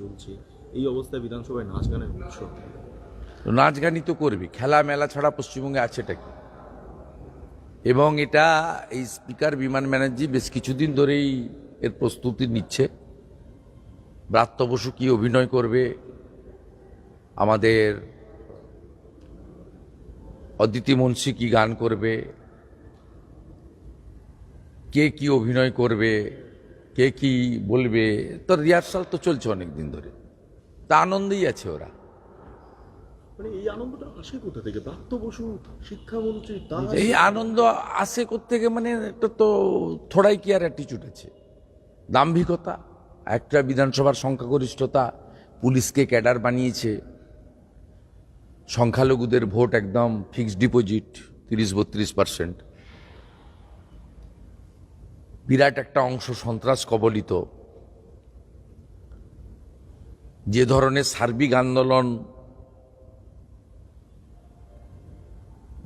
চলছে। এই অবস্থায় বিধানসভায় নাচ গানের উৎসব। নাচ গানই তো করবে। খেলা মেলা ছাড়া পশ্চিমবঙ্গে আছেটা কি? এবং এটা এই স্পিকার, বিমান ব্যানার্জি বেশ কিছুদিন ধরেই এর প্রস্তুতি নিচ্ছে। ব্রাত্য বসু কি অভিনয় করবে? আমাদের অদিতি মুন্সি কি গান করবে? কে কি অভিনয় করবে? কে কি বলবে? তো রিহার্সাল তো চলছে অনেক দিন ধরে। তা আনন্দেই আছে ওরা। মানে এই আনন্দটা আসে কোথা থেকে? প্রাপ্ত বসু শিক্ষামন্ত্রী এই আনন্দ আসে থেকে মানে একটা তো থোড়াই কি আর অ্যাটিচিউড আছে। দাম্ভিকতা একটা বিধানসভার সংখ্যাগরিষ্ঠতা পুলিশকে ক্যাডার বানিয়েছে। সংখ্যালঘুদের ভোট একদম ফিক্সড ডিপোজিট তিরিশ বত্রিশ পার্সেন্ট বিরাট একটা অংশ সন্ত্রাস কবলিত। যে ধরনের সার্বিক আন্দোলন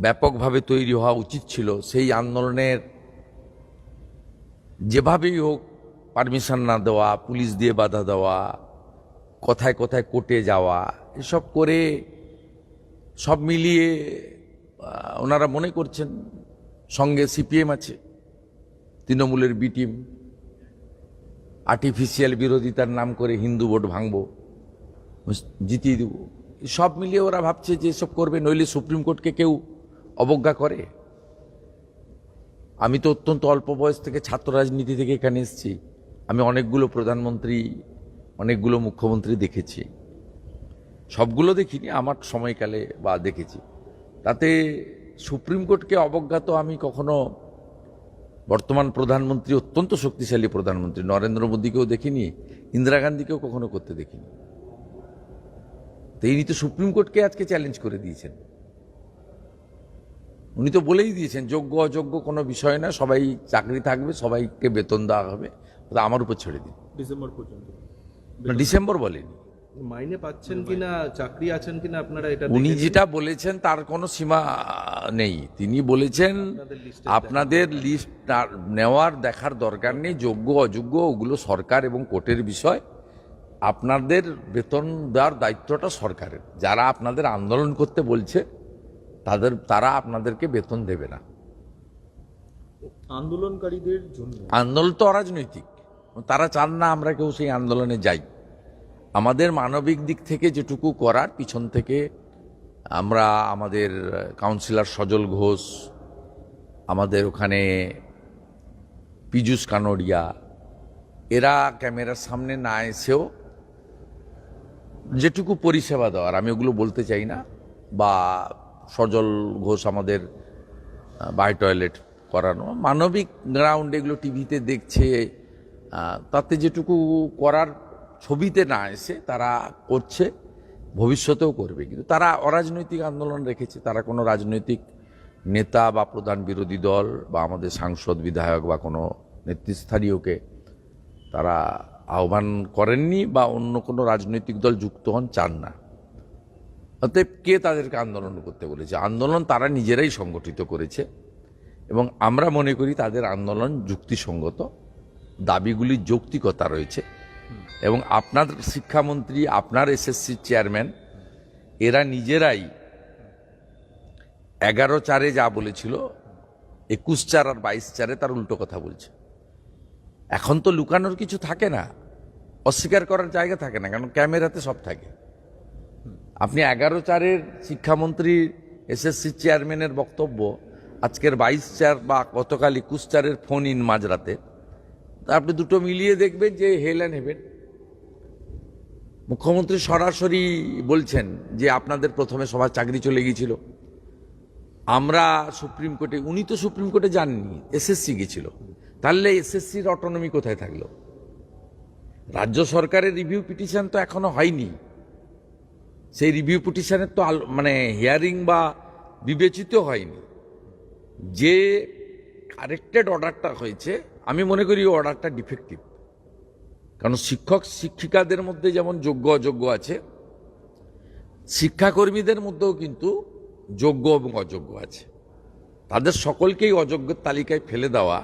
ব্যাপকভাবে তৈরি হওয়া উচিত ছিল, সেই আন্দোলনের যেভাবেই হোক পারমিশন না দেওয়া, পুলিশ দিয়ে বাধা দেওয়া, কথায় কথায় কোর্টে যাওয়া, এসব করে সব মিলিয়ে ওনারা মনে করছেন সঙ্গে সিপিএম আছে। তৃণমূলের বি টিম আর্টিফিশিয়াল বিরোধিতার নাম করে হিন্দু ভোট ভাঙবো, জিতিয়ে দেব। সব মিলিয়ে ওরা ভাবছে যে এসব করবে, নইলে সুপ্রিম কোর্টকে কেউ অবজ্ঞা করে। আমি তো অত্যন্ত অল্প বয়স থেকে ছাত্র রাজনীতি থেকে এখানে এসেছি। আমি অনেকগুলো প্রধানমন্ত্রী, অনেকগুলো মুখ্যমন্ত্রী দেখেছি। সবগুলো দেখিনি, আমার সময়কালে বা দেখেছি। তাতে সুপ্রিম কোর্টকে অবজ্ঞা তো আমি কখনো বর্তমান প্রধানমন্ত্রী অত্যন্ত শক্তিশালী প্রধানমন্ত্রী নরেন্দ্র মোদীকেও দেখিনি ইন্দিরা গান্ধীকেও কখনো করতে দেখিনি। তো ইনি তো সুপ্রিম কোর্টকে আজকে চ্যালেঞ্জ করে দিয়েছেন। উনি তো বলেই দিয়েছেন যোগ্য অযোগ্য কোনো বিষয় না সবাই চাকরি থাকবে সবাইকে বেতন দেওয়া হবে আমার উপর ছেড়ে দিন। ডিসেম্বর পর্যন্ত। ডিসেম্বর বলেনি। মাইনে পাচ্ছেন কিনা চাকরি আছেন কিনা আপনারা এটা উনি যেটা বলেছেন তার কোনো সীমা নেই। তিনি বলেছেন আপনাদের আপনাদের লিস্ট নেওয়ার দেখার দরকার নেই যোগ্য অযোগ্য ওগুলো সরকার এবং কোর্টের বিষয়। আপনাদের বেতন দেওয়ার দায়িত্বটা সরকারের। যারা আপনাদের আন্দোলন করতে বলছে তাদের তারা আপনাদেরকে বেতন দেবে না। আন্দোলনকারীদের জন্য। আন্দোলন তো অরাজনৈতিক। তারা চান না আমরা কেউ সেই আন্দোলনে যাই। আমাদের মানবিক দিক থেকে যেটুকু করার, পিছন থেকে আমরা আমাদের কাউন্সিলর সজল ঘোষ, আমাদের ওখানে পীযুষ কানোরিয়া এরা ক্যামেরার সামনে না এসেও যেটুকু পরিষেবা দেওয়ার, আমি ওগুলো বলতে চাই না, বা সজল ঘোষ আমাদের বাই টয়লেট করানো, মানবিক গ্রাউন্ড এগুলো টিভিতে দেখছে তাতে যেটুকু করার ছবিতে না এসে তারা করছে, ভবিষ্যতেও করবে। কিন্তু তারা অরাজনৈতিক আন্দোলন রেখেছে। তারা কোনো রাজনৈতিক নেতা বা প্রধান বিরোধী দল বা আমাদের সাংসদ, বিধায়ক বা কোনো নেতৃস্থানীয়কে তারা আহ্বান করেননি বা অন্য কোনো রাজনৈতিক দল যুক্ত হন, চান না। অতএব কে তাদেরকে আন্দোলন করতে বলেছে? আন্দোলন তারা নিজেরাই সংগঠিত করেছে এবং আমরা মনে করি তাদের আন্দোলন যুক্তিসঙ্গত। দাবিগুলির যৌক্তিকতা রয়েছে। এবং আপনার শিক্ষামন্ত্রী, আপনার এসএসসি চেয়ারম্যান, এরা নিজেরাই এগারো চারে যা বলেছিল, একুশ চার আর বাইশ চারে তার উল্টো কথা বলছে। এখন তো লুকানোর কিছু থাকে না, অস্বীকার করার জায়গা থাকে না, কারণ ক্যামেরাতে সব থাকে। আপনি এগারো চারের শিক্ষামন্ত্রী, এসএসসি চেয়ারম্যানের বক্তব্য, আজকের বাইশ চার বা গতকাল একুশ চারের ফোন ইন মাঝরাতে আপনি দুটো মিলিয়ে দেখবেন যে হেল অ্যান্ড হেভেন। মুখ্যমন্ত্রী সরাসরি বলছেন যে আপনাদের প্রথমে সবার চাকরি চলে গিয়েছিল। আমরা সুপ্রিম কোর্টে, উনি তো সুপ্রিম কোর্টে যাননি, এসএসসি গেছিল তাহলে এসএসসির অটোনমি কোথায় থাকল? রাজ্য সরকারের রিভিউ পিটিশন তো এখনও হয়নি। সেই রিভিউ পিটিশনের তো মানে হিয়ারিং বা বিবেচিত হয়নি। যে কারেক্টেড অর্ডারটা হয়েছে আমি মনে করি অর্ডারটা ডিফেক্টিভ কারণ শিক্ষক, শিক্ষিকাদের মধ্যে যেমন যোগ্য, অযোগ্য আছে, শিক্ষাকর্মীদের মধ্যেও কিন্তু যোগ্য এবং অযোগ্য আছে। তাদের সকলকেই অযোগ্যের তালিকায় ফেলে দেওয়া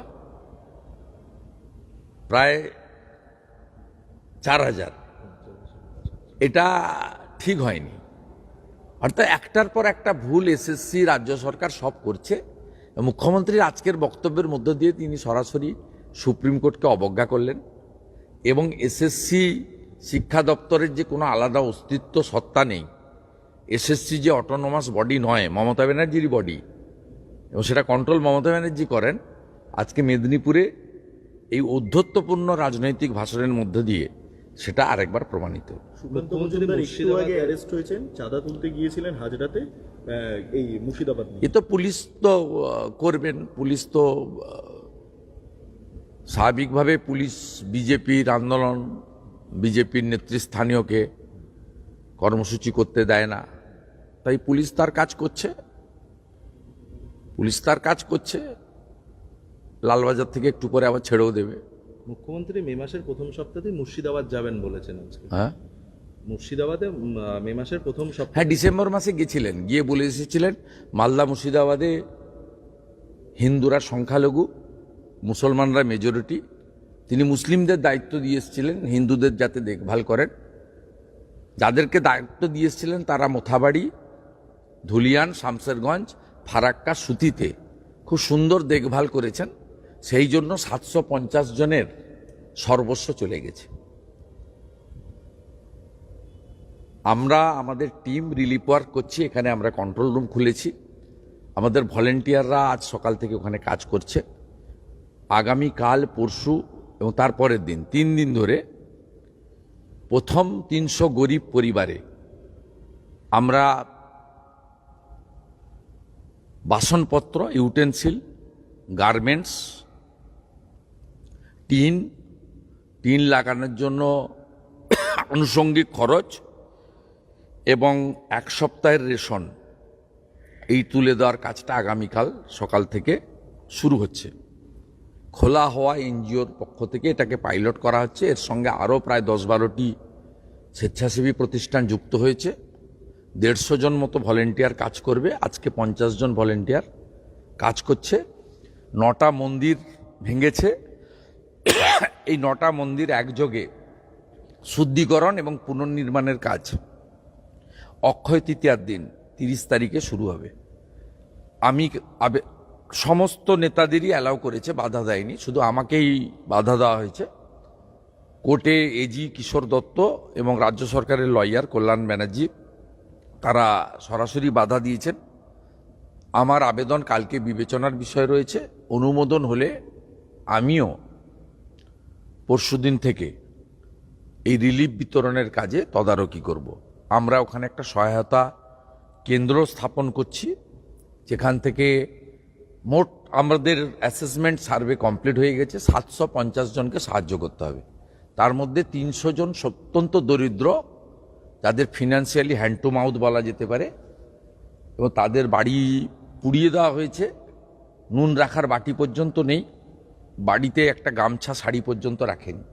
প্রায় চার হাজার। এটা ঠিক হয়নি। অর্থাৎ একটার পর একটা ভুল এসএসসি রাজ্য সরকার সব করছে। মুখ্যমন্ত্রীর আজকের বক্তব্যের মধ্য দিয়ে তিনি সরাসরি সুপ্রিম কোর্টকে অবজ্ঞা করলেন এবং এসএসসি শিক্ষা দপ্তরের যে কোনো আলাদা অস্তিত্ব সত্তা নেই। এসএসসি যে অটোনোমাস বডি নয় মমতা ব্যানার্জিরই বডি এবং সেটা কন্ট্রোল মমতা ব্যানার্জি করেন আজকে মেদিনীপুরে এই ঔদ্ধত্যপূর্ণ রাজনৈতিক ভাষণের মধ্য দিয়ে সেটা আরেকবার প্রমাণিত। সুকান্ত মুখ্যমন্ত্রী মজুমদার একটু মুর্শিদাবাদে- আগে অ্যারেস্ট হয়েছেন চাঁদা তুলতে গিয়েছিলেন হাজরাতে এই মুর্শিদাবাদ এ তো পুলিশ তো করবেন পুলিশ তো স্বাভাবিকভাবে পুলিশ বিজেপির আন্দোলন বিজেপির নেতৃস্থানীয়কে কর্মসূচি করতে দেয় না। তাই পুলিশ তার কাজ করছে। পুলিশ তার কাজ করছে। লালবাজার থেকে একটু পরে আবার ছেড়েও দেবে। মুখ্যমন্ত্রী মে মাসের প্রথম সপ্তাহে মুর্শিদাবাদ যাবেন বলেছেন আজকে। হ্যাঁ? মুর্শিদাবাদে মে মাসের প্রথম সপ্তাহে হ্যাঁ ডিসেম্বর মাসে গেছিলেন। গিয়ে বলে এসেছিলেন মালদা মুর্শিদাবাদে হিন্দুরা সংখ্যালঘু। মুসলমানরা মেজরিটি তিনি মুসলিমদের দায়িত্ব দিয়ে এসেছিলেন, হিন্দুদের যাতে দেখভাল করেন। যাদেরকে দায়িত্ব দিয়ে এসেছিলেন তারা মোথাবাড়ি, ধুলিয়ান, শামসেরগঞ্জ, ফারাক্কা, সুতিতে খুব সুন্দর দেখভাল করেছেন। সেই জন্য সাতশো পঞ্চাশ জনের সর্বস্ব চলে গেছে। আমরা, আমাদের টিম রিলিফ ওয়ার্ক করছি, এখানে আমরা কন্ট্রোল রুম খুলেছি। আমাদের ভলেন্টিয়াররা আজ সকাল থেকে ওখানে কাজ করছে। আগামী কাল পরশু এবং তারপরের দিন, তিন দিন ধরে প্রথম তিনশো গরিব পরিবারে আমরা বাসনপত্র, ইউটেন্সিল, গার্মেন্টস, টিন টিন লাগানোর জন্য আনুষঙ্গিক খরচ এবং এক সপ্তাহের রেশন, এই তুলে দেওয়ার কাজটা আগামীকাল সকাল থেকে শুরু হচ্ছে। খোলা হওয়া এনজিওর পক্ষ থেকে এটাকে পাইলট করা হচ্ছে। এর সঙ্গে আরও প্রায় দশ বারোটি স্বেচ্ছাসেবী প্রতিষ্ঠান যুক্ত হয়েছে। দেড়শো জন মতো ভলেন্টিয়ার কাজ করবে। আজকে পঞ্চাশ জন ভলেন্টিয়ার কাজ করছে। নটা মন্দির ভেঙেছে। এই নটা মন্দির একযোগে শুদ্ধিকরণ এবং পুনর্নির্মাণের কাজ। অক্ষয় তৃতীয়ার দিন তিরিশ তারিখে শুরু হবে। আমি সমস্ত নেতাদেরই অ্যালাউ করেছে, বাধা দেয়নি। শুধু আমাকেই বাধা দেওয়া হয়েছে। কোর্টে এজি কিশোর দত্ত এবং রাজ্য সরকারের লয়ার কল্যাণ ব্যানার্জি, তারা সরাসরি বাধা দিয়েছেন। আমার আবেদন কালকে বিবেচনার বিষয় রয়েছে। অনুমোদন হলে আমিও পরশুদিন থেকে এই রিলিফ বিতরণের কাজে তদারকি করব। আমরা ওখানে একটা সহায়তা কেন্দ্র স্থাপন করছি, যেখান থেকে মোট আমাদের অ্যাসেসমেন্ট সার্ভে কমপ্লিট হয়ে গেছে, সাতশো পঞ্চাশ জনকে সাহায্য করতে হবে। তার মধ্যে তিনশো জন অত্যন্ত দরিদ্র, যাদের ফিনান্সিয়ালি হ্যান্ড টু মাউথ বলা যেতে পারে, এবং তাদের বাড়ি পুড়িয়ে দেওয়া হয়েছে। নুন রাখার বাটি পর্যন্ত নেই, বাড়িতে একটা গামছা শাড়ি পর্যন্ত রাখেনি।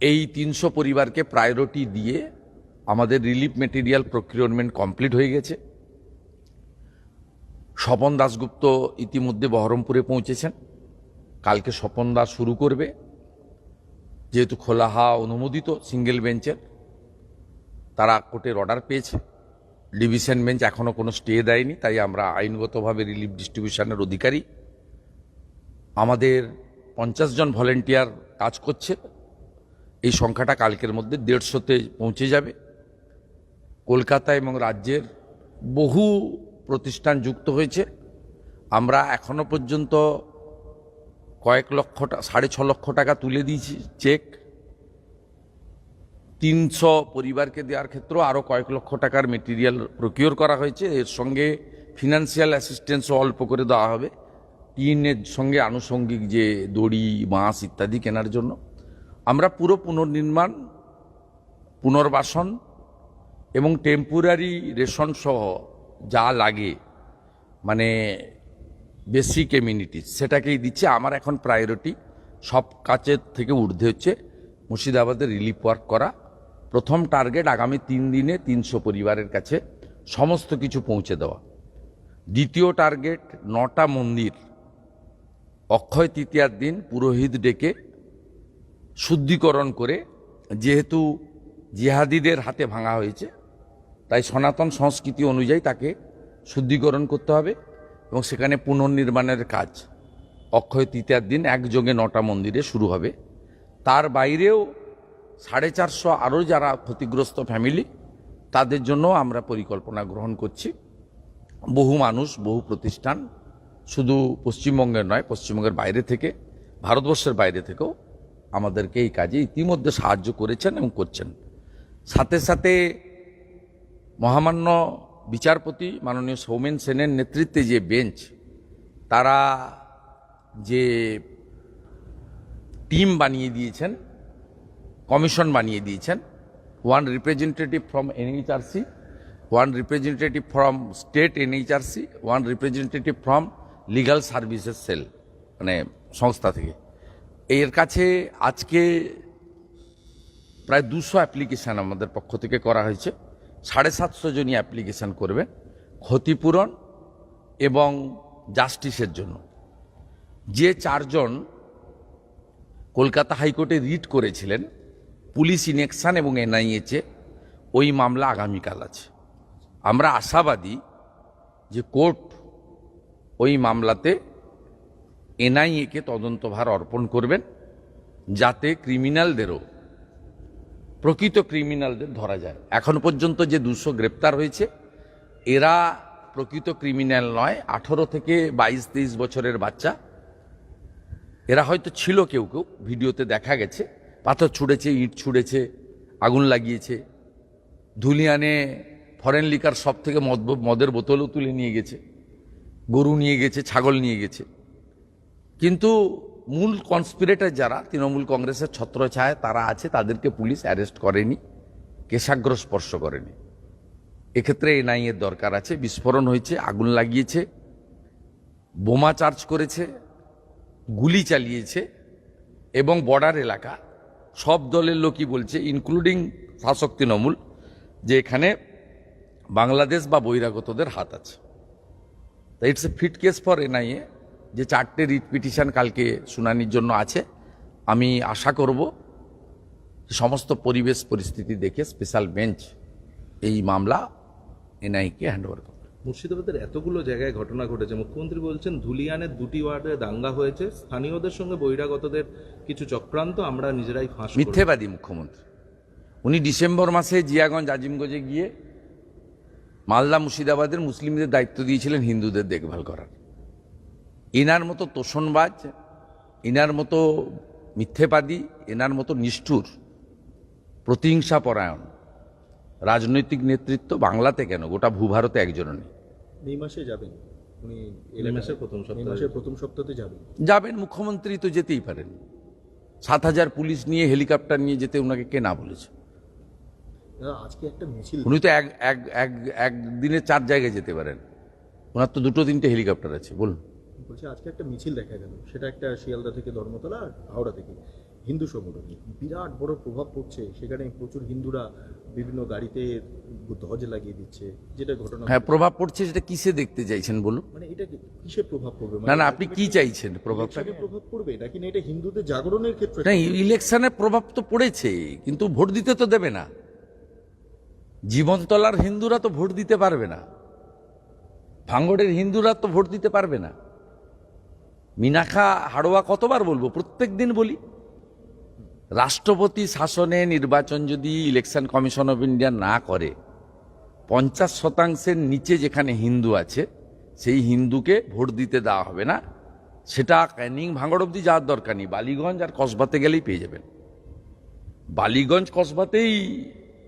এই তিনশো পরিবারকে প্রায়োরিটি দিয়ে আমাদের রিলিফ মেটেরিয়াল প্রকিউরমেন্ট কমপ্লিট হয়ে গেছে। স্বপন দাশগুপ্ত ইতিমধ্যে বহরমপুরে পৌঁছেছেন। কালকে স্বপন দাস শুরু করবে। যেহেতু খোলা হাওয়া অনুমোদিত, সিঙ্গেল বেঞ্চের, তারা কোর্টের অর্ডার পেয়েছে। ডিভিশন বেঞ্চ এখনও কোনো স্টে দেয়নি, তাই আমরা আইনগতভাবে রিলিফ ডিস্ট্রিবিউশনের অধিকারী। আমাদের পঞ্চাশ জন ভলেন্টিয়ার কাজ করছে। এই সংখ্যাটা কালকের মধ্যে দেড়শোতে পৌঁছে যাবে। কলকাতা এবং রাজ্যের বহু প্রতিষ্ঠান যুক্ত হয়েছে। আমরা এখনও পর্যন্ত কয়েক লক্ষ সাড়ে ছ লক্ষ টাকা তুলে দিয়েছি চেক। তিনশো পরিবারকে দেওয়ার ক্ষেত্রেও আরও কয়েক লক্ষ টাকার মেটেরিয়াল প্রকিওর করা হয়েছে। এর সঙ্গে ফিনান্সিয়াল অ্যাসিস্ট্যান্সও অল্প করে দেওয়া হবে। টিনের সঙ্গে আনুষঙ্গিক যে দড়ি, বাঁশ ইত্যাদি কেনার জন্য। আমরা পুরো পুনর্নির্মাণ, পুনর্বাসন এবং টেম্পোরারি রেশন সহ যা লাগে মানে বেসিক এমিউনিটিস সেটাকেই দিচ্ছে। আমার এখন প্রায়োরিটি সব কাজের থেকে ঊর্ধ্বে হচ্ছে মুর্শিদাবাদের রিলিফ ওয়ার্ক করা। প্রথম টার্গেট আগামী তিন দিনে তিনশো পরিবারের কাছে সমস্ত কিছু পৌঁছে দেওয়া। দ্বিতীয় টার্গেট নটা মন্দির। অক্ষয় তৃতীয়ার দিন পুরোহিত ডেকে শুদ্ধিকরণ করে, যেহেতু জিহাদিদের হাতে ভাঙা হয়েছে তাই সনাতন সংস্কৃতি অনুযায়ী তাকে শুদ্ধিকরণ করতে হবে এবং সেখানে পুনর্নির্মাণের কাজ অক্ষয় তৃতীয়ার দিন একযোগে নটা মন্দিরে শুরু হবে। তার বাইরেও সাড়ে চারশো আরও যারা ক্ষতিগ্রস্ত ফ্যামিলি, তাদের জন্য আমরা পরিকল্পনা গ্রহণ করছি। বহু মানুষ, বহু প্রতিষ্ঠান, শুধু পশ্চিমবঙ্গের নয়, পশ্চিমবঙ্গের বাইরে থেকে, ভারতবর্ষের বাইরে থেকেও আমাদেরকে এই কাজে ইতিমধ্যে সাহায্য করেছেন এবং করছেন। সাথে সাথে মহামান্য বিচারপতি মাননীয় সৌমেন সেনের নেতৃত্বে যে বেঞ্চ, তারা যে টিম বানিয়ে দিয়েছেন, কমিশন বানিয়ে দিয়েছেন, one representative from NHRC, one representative from state NHRC, one representative from legal services cell মানে সংস্থা থেকে। এর কাছে আজকে প্রায় দুশো অ্যাপ্লিকেশান আমাদের পক্ষ থেকে করা হয়েছে। সাড়ে সাতশো জনই অ্যাপ্লিকেশান করবেন ক্ষতিপূরণ এবং জাস্টিসের জন্য। যে চারজন কলকাতা হাইকোর্টে রিট করেছিলেন, পুলিশ ইনেকশন এবং এনআইএচে ওই মামলা আগামীকাল আছে। আমরা আশাবাদী যে কোর্ট ওই মামলাতে এনআইএকে তদন্তভার অর্পণ করবেন, যাতে ক্রিমিনালদেরও প্রকৃত ক্রিমিনালদের ধরা যায়। এখন পর্যন্ত যে দুশো গ্রেপ্তার হয়েছে, এরা প্রকৃত ক্রিমিনাল নয়, আঠারো থেকে বাইশ, তেইশ বছরের বাচ্চা। এরা হয়তো ছিল কেউ কেউ, ভিডিওতে দেখা গেছে, পাথর ছুঁড়েছে, ইট ছুঁড়েছে, আগুন লাগিয়েছে। ধুলিয়ানে ফরেন লিকার সব থেকে মদ, মদের বোতলও তুলে নিয়ে গেছে, গরু নিয়ে গেছে, ছাগল নিয়ে গেছে। কিন্তু মূল কনস্পিরেটর যারা, তৃণমূল কংগ্রেসের ছত্রছায়, তারা আছে, তাদেরকে পুলিশ অ্যারেস্ট করেনি, কেশাগ্র স্পর্শ করেনি। এক্ষেত্রে এনআইএ এর দরকার আছে, বিস্ফোরণ হয়েছে, আগুন লাগিয়েছে, বোমা চার্জ করেছে, গুলি চালিয়েছে, এবং বর্ডার এলাকা, সব দলের লোকই বলছে ইনক্লুডিং শাসক তৃণমূল, যে এখানে বাংলাদেশ বা বহিরাগতদের হাত আছে। তা it's a fit case for NIA যে চারটে রিট পিটিশন কালকে শুনানির জন্য আছে আমি আশা করব সমস্ত পরিবেশ পরিস্থিতি দেখে স্পেশাল বেঞ্চ এই মামলা এনআইকে হ্যান্ড ওভার করবে। মুর্শিদাবাদের এতগুলো জায়গায় ঘটনা ঘটেছে। মুখ্যমন্ত্রী বলছেন ধুলিয়ানের দুটি ওয়ার্ডে দাঙ্গা হয়েছে। স্থানীয়দের সঙ্গে বহিরাগতদের কিছু চক্রান্ত আমরা নিজেরাই ফাঁস মিথ্যেবাদী মুখ্যমন্ত্রী। উনি ডিসেম্বর মাসে জিয়াগঞ্জ আজিমগঞ্জে গিয়ে মালদা মুর্শিদাবাদের মুসলিমদের দায়িত্ব দিয়েছিলেন হিন্দুদের দেখভাল করার। এনার মতো তোষণবাজ এনার মতো মিথ্যেবাদী এনার মতো নিষ্ঠুর প্রতিহিংসা পরায়ণ রাজনৈতিক নেতৃত্ব বাংলাতে কেন? গোটা ভূভারতে একজনও নেই। এই মাসে যাবেন। উনি এই প্রথম এই সপ্তাহে। মাসের প্রথম সপ্তাহে যাবেন। যাবেন মুখ্যমন্ত্রী তো যেতেই পারেন। সাত হাজার পুলিশ নিয়ে হেলিকপ্টার নিয়ে যেতে ওনাকে কে না বলেছে? আজকে একটা মিছিল। উনি তো এক এক এক একদিনে চার জায়গায় যেতে পারেন। ওনার তো দুটো তিনটে হেলিকপ্টার আছে বলুন। বলছে আজকে একটা মিছিল দেখা গেল। সেটা একটা শিয়ালদা থেকে ধর্মতলা আর হাওড়া থেকে। হিন্দু সংগঠন বিরাট বড় প্রভাব পড়ছে। সেখানে প্রচুর হিন্দুরা বিভিন্ন গাড়িতে ধ্বজ লাগিয়ে দিচ্ছে। যেটা ঘটনা হ্যাঁ প্রভাব পড়ছে সেটা কিসে দেখতে চাইছেন বলুন? মানে এটা কিসে প্রভাব পড়বে? না না আপনি কি চাইছেন প্রভাবটা? ইলেকশনে প্রভাব পড়বে? নাকি না এটা হিন্দুদের জাগরণের ক্ষেত্রে না ইলেকশনে প্রভাব তো পড়েছে কিন্তু ভোট দিতে তো দেবে না। জীবনতলার হিন্দুরা তো ভোট দিতে পারবে না। ভাঙ্গড়ের হিন্দুরা তো ভোট দিতে পারবে না। মিনাখা হাড়োয়া কতবার বলব? প্রত্যেক দিন বলি। রাষ্ট্রপতি শাসনে নির্বাচন যদি ইলেকশন কমিশন অফ ইন্ডিয়া না করে, পঞ্চাশ শতাংশের নিচে যেখানে হিন্দু আছে, সেই হিন্দুকে ভোট দিতে দেওয়া হবে না। সেটা ক্যানিং ভাঙড় অব্দি যাওয়ার দরকার নেই। বালিগঞ্জ আর কসবাতে গেলেই পেয়ে যাবেন। বালিগঞ্জ কসবাতেই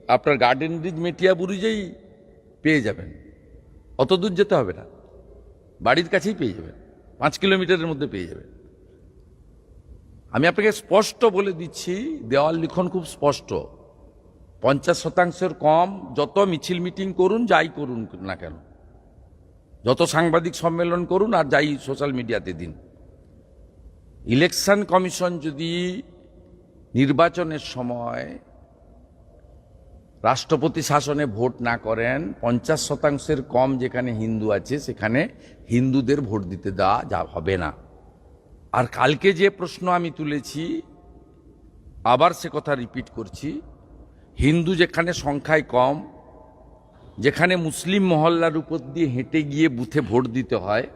আপনার গার্ডেন ব্রিজ মেটিয়া বুরুজেই পেয়ে যাবেন। অত দূর যেতে হবে না। বাড়ির কাছেই পেয়ে যাবেন। পাঁচ কিলোমিটারের মধ্যে পেয়ে যাবেন আমি আপনাকে স্পষ্ট বলে দিচ্ছি, দেওয়াল লিখন খুব স্পষ্ট। পঞ্চাশ শতাংশের কম যত মিছিল মিটিং করুন, যাই করুন না কেন। যত সাংবাদিক সম্মেলন করুন আর যাই সোশ্যাল মিডিয়াতে দিন। ইলেকশন কমিশন যদি নির্বাচনের সময় রাষ্ট্রপতি শাসনে ভোট না করেন, পঞ্চাশ শতাংশের কম যেখানে হিন্দু আছে, সেখানে হিন্দুদের ভোট দিতে দেওয়া যা হবে না। আর কালকে যে প্রশ্ন আমি তুলেছি, আবার সে কথা রিপিট করছি, হিন্দু যেখানে সংখ্যায় কম, যেখানে মুসলিম মহল্লার উপর দিয়ে হেঁটে গিয়ে বুথে ভোট দিতে হয়,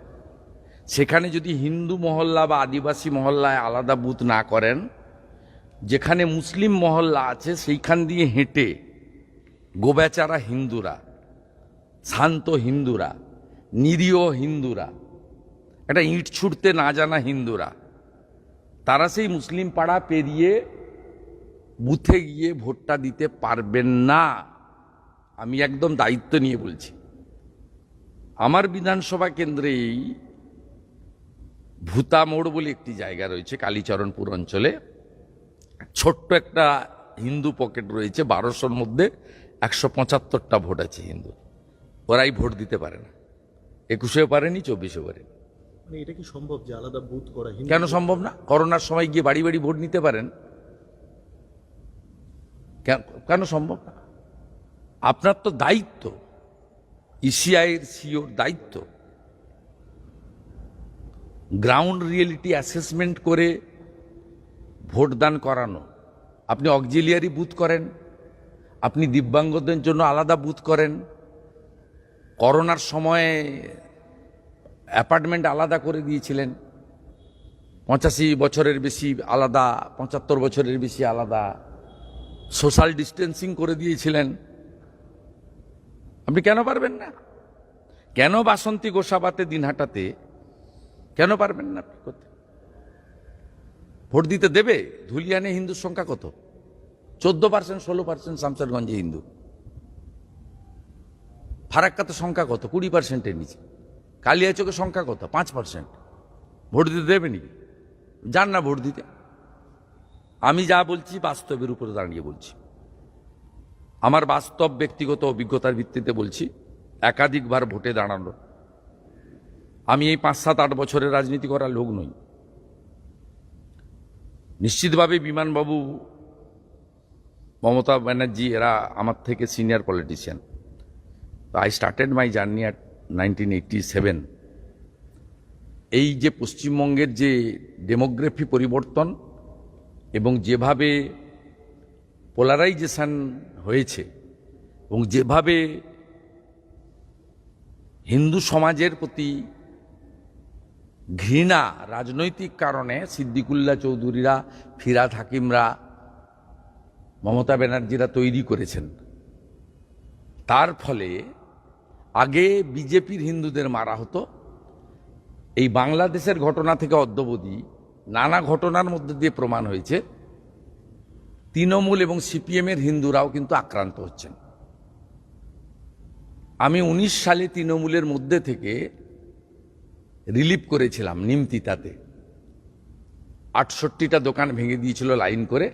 সেখানে যদি হিন্দু মহল্লা বা আদিবাসী মহল্লায় আলাদা বুথ না করেন, যেখানে মুসলিম মহল্লা আছে, সেইখান দিয়ে হেঁটে গোবেচারা হিন্দুরা, শান্ত হিন্দুরা, নিরীহ হিন্দুরা, একটা ইট ছুটতে না জানা হিন্দুরা, তারা সেই মুসলিম পাড়া পেরিয়ে বুথে গিয়ে ভোটটা দিতে পারবেন না। আমি একদম দায়িত্ব নিয়ে বলছি। আমার বিধানসভা কেন্দ্রেই ভূতা মোড় বলে একটি জায়গা রয়েছে কালীচরণপুর অঞ্চলে। ছোট্ট একটা হিন্দু পকেট রয়েছে বারোশোর মধ্যে। একশো পঁচাত্তরটা ভোট আছে হিন্দু ওরাই ভোট দিতে পারে না। একুশেও পারেনি চব্বিশেও পারেনি। মানে এটা কি সম্ভব যে আলাদা বুথ করা কেন সম্ভব না? করোনার সময় গিয়ে বাড়ি বাড়ি ভোট নিতে পারেন। কেন- কেন সম্ভব না? আপনার তো দায়িত্ব। ইসিআইয়ের সিওর দায়িত্ব। গ্রাউন্ড রিয়েলিটি অ্যাসেসমেন্ট করে ভোটদান করানো। আপনি অক্সিলিয়ারি বুথ করেন। আপনি দিব্যাঙ্গদের জন্য আলাদা বুথ করেন। করোনার সময়ে অ্যাপার্টমেন্ট আলাদা করে দিয়েছিলেন। পঁচাশি বছরের বেশি আলাদা, পঁচাত্তর বছরের বেশি আলাদা। সোশ্যাল ডিস্টেন্সিং করে দিয়েছিলেন। আপনি কেন পারবেন না? কেন বাসন্তী গোসাবাতে দিন দিনহাটাতে কেন পারবেন না আপনি করতে? ভোট দিতে দেবে? ধুলিয়ানে হিন্দুর সংখ্যা কত? চোদ্দ পার্সেন্ট, ষোলো পার্সেন্ট শামসারগঞ্জে হিন্দু। ফারাক্কাতে সংখ্যা কত? কুড়ি পার্সেন্টের নিচে। কালিয়াচকের সংখ্যা কত? পাঁচ পার্সেন্ট। ভোট দিতে দেবে নাকি? যান না ভোট দিতে। আমি যা বলছি বাস্তবের উপরে দাঁড়িয়ে বলছি। আমার বাস্তব ব্যক্তিগত অভিজ্ঞতার ভিত্তিতে বলছি, একাধিকবার ভোটে দাঁড়ানো। আমি এই পাঁচ সাত আট বছরের রাজনীতি করার লোক নই। নিশ্চিতভাবে বিমানবাবু মমতা ব্যানার্জি এরা আমার থেকে সিনিয়র পলিটিশিয়ান তো I started my journey at nineteen seven এই যে পশ্চিমবঙ্গের যে ডেমোগ্রাফি পরিবর্তন এবং যেভাবে পোলারাইজেশন হয়েছে এবং যেভাবে হিন্দু সমাজের প্রতি ঘৃণা, রাজনৈতিক কারণে সিদ্দিকুল্লা চৌধুরীরা, ফিরাদ হাকিমরা মমতা ব্যানার্জিরা তৈরি করেছেন। তার ফলে আগে বিজেপির হিন্দুদের মারা হতো। এই বাংলাদেশের ঘটনা থেকে অদ্যবধি নানা ঘটনার মধ্যে দিয়ে প্রমাণ হয়েছে। তৃণমূল এবং সিপিএমের হিন্দুরাও কিন্তু আক্রান্ত হচ্ছেন। আমি উনিশ সালে তৃণমূলের মধ্যে থেকে রিলিফ করেছিলাম নিমতিতাতে। আটষট্টিটা দোকান ভেঙে দিয়েছিল লাইন করে।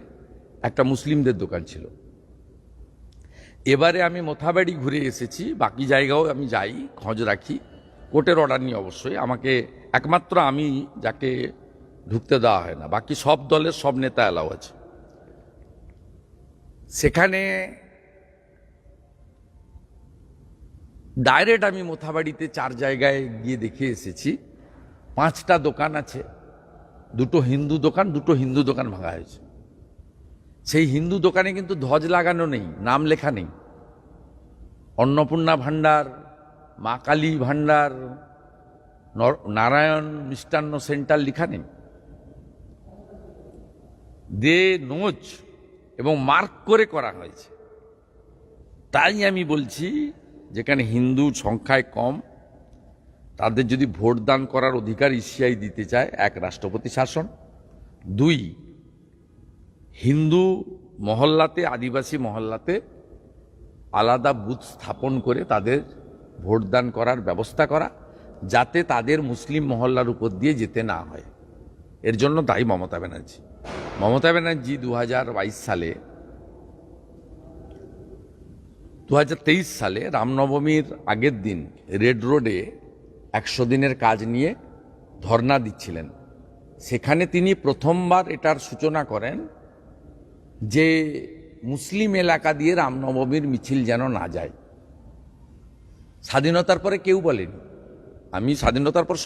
একটা মুসলিমদের দোকান ছিল। এবারে আমি মোথাবাড়ি ঘুরে এসেছি, বাকি জায়গাও আমি যাই, খোঁজ রাখি। কোর্টের অর্ডার নিয়ে অবশ্যই। আমাকে একমাত্র আমি যাকে ঢুকতে দেওয়া হয় না, বাকি সব দলের সব নেতা অ্যালাউ আছে। সেখানে ডাইরেক্ট আমি মোথাবাড়িতে চার জায়গায় গিয়ে দেখে এসেছি। পাঁচটা দোকান আছে, দুটো হিন্দু দোকান, দুটো হিন্দু দোকান ভাঙা হয়েছে। সেই হিন্দু দোকানে কিন্তু ধ্বজ লাগানো নেই, নাম লেখা নেই। অন্নপূর্ণা ভাণ্ডার, মা কালী ভাণ্ডার, নর- নারায়ণ মিষ্টান্ন সেন্টার লেখা নেই। দে নোজ এবং মার্ক করে করা হয়েছে। তাই আমি বলছি, যেখানে হিন্দু সংখ্যায় কম, তাদের যদি ভোট দান করার অধিকার ইসিআই দিতে চায় এক রাষ্ট্রপতি শাসন, দুই হিন্দু মহল্লাতে, আদিবাসী মহল্লাতে আলাদা বুথ স্থাপন করে তাদের ভোটদান করার ব্যবস্থা করা, যাতে তাদের মুসলিম মহল্লার উপর দিয়ে যেতে না হয়। এর জন্য দায়ী মমতা ব্যানার্জি। মমতা ব্যানার্জি দু হাজার বাইশ সালে দু হাজার তেইশ সালে রামনবমীর আগের দিন রেড রোডে একশো দিনের কাজ নিয়ে ধর্ণা দিচ্ছিলেন। সেখানে তিনি প্রথমবার এটার সূচনা করেন যে মুসলিম এলাকা দিয়ে রামনবমীর মিছিল যেন না যায়। স্বাধীনতার পরে কেউ বলেনি। আমি স্বাধীনতার পর